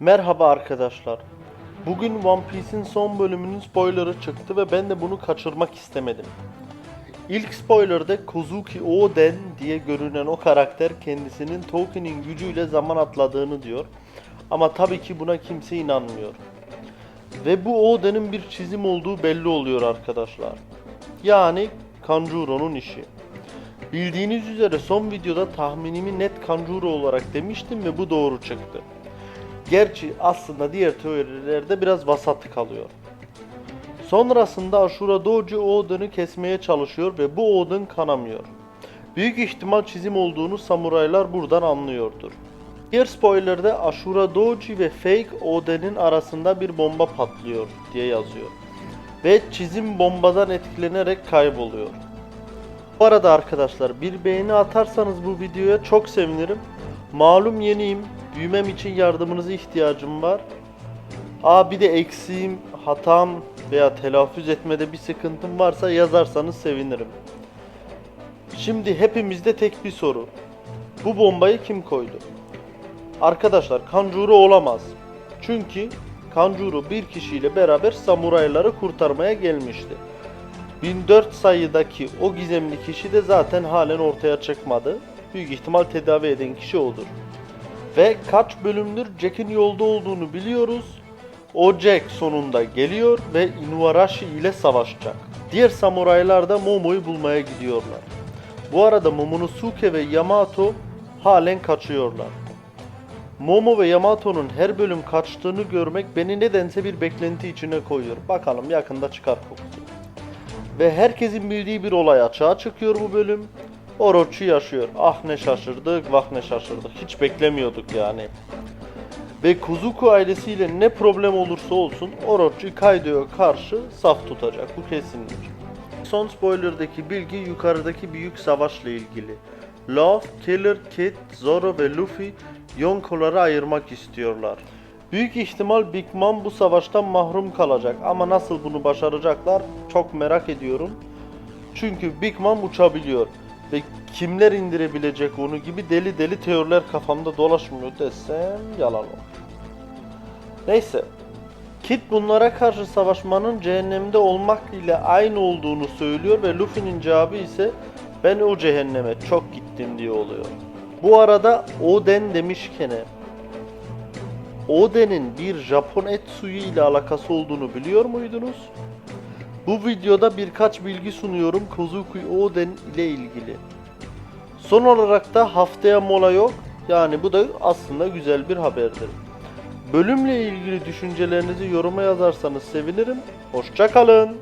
Merhaba arkadaşlar. Bugün One Piece'in son bölümünün spoilerı çıktı ve ben de bunu kaçırmak istemedim. İlk spoilerde Kozuki Oden diye görünen o karakter kendisinin Tolkien'in gücüyle zaman atladığını diyor. Ama tabii ki buna kimse inanmıyor. Ve bu Oden'in bir çizim olduğu belli oluyor arkadaşlar. Yani Kanjuro'nun işi. Bildiğiniz üzere son videoda tahminimi net Kanjuro olarak demiştim ve bu doğru çıktı. Gerçi aslında diğer teorilerde biraz vasat kalıyor. Sonrasında Ashura Doji Oden'ı kesmeye çalışıyor ve bu Oden kanamıyor. Büyük ihtimal çizim olduğunu samuraylar buradan anlıyordur. Diğer spoilerde Ashura Doji ve Fake Oden'in arasında bir bomba patlıyor diye yazıyor. Ve çizim bombadan etkilenerek kayboluyor. Bu arada arkadaşlar bir beğeni atarsanız bu videoya çok sevinirim. Malum yeniyim. Büyümem için yardımınıza ihtiyacım var. Aa bir de eksiğim, hatam veya telaffuz etmede bir sıkıntım varsa yazarsanız sevinirim. Şimdi hepimizde tek bir soru. Bu bombayı kim koydu? Arkadaşlar Kanjuro olamaz. Çünkü Kanjuro bir kişiyle beraber samurayları kurtarmaya gelmişti. 1004 sayıdaki o gizemli kişi de zaten halen ortaya çıkmadı. Büyük ihtimal tedavi eden kişi odur. Ve kaç bölümdür Jack'in yolda olduğunu biliyoruz. O Jack sonunda geliyor ve Inuarashi ile savaşacak. Diğer samuraylar da Momo'yu bulmaya gidiyorlar. Bu arada Momonosuke ve Yamato halen kaçıyorlar. Momo ve Yamato'nun her bölüm kaçtığını görmek beni nedense bir beklenti içine koyuyor. Bakalım yakında çıkar kokusu. Ve herkesin bildiği bir olay açığa çıkıyor bu bölüm. Orochi yaşıyor. Ah ne şaşırdık, vah ne şaşırdık. Hiç beklemiyorduk yani. Ve Kuzuku ailesiyle ne problem olursa olsun Orochi Kaido'ya karşı saf tutacak. Bu kesindir. Son spoilerdaki bilgi yukarıdaki büyük savaşla ilgili. Luffy, Killer, Kid, Zoro ve Luffy Yonko'ları ayırmak istiyorlar. Büyük ihtimal Big Mom bu savaştan mahrum kalacak ama nasıl bunu başaracaklar çok merak ediyorum. Çünkü Big Mom uçabiliyor ve kimler indirebilecek onu gibi deli deli teoriler kafamda dolaşmıyor desem yalan olur. Neyse. Kit bunlara karşı savaşmanın cehennemde olmak ile aynı olduğunu söylüyor ve Luffy'nin cevabı ise ben o cehenneme çok gittim diye oluyor. Bu arada Oden demişken Oden'in bir Japon et suyu ile alakası olduğunu biliyor muydunuz? Bu videoda birkaç bilgi sunuyorum Kozuki Oden ile ilgili. Son olarak da haftaya mola yok. Yani bu da aslında güzel bir haberdir. Bölümle ilgili düşüncelerinizi yoruma yazarsanız sevinirim. Hoşçakalın.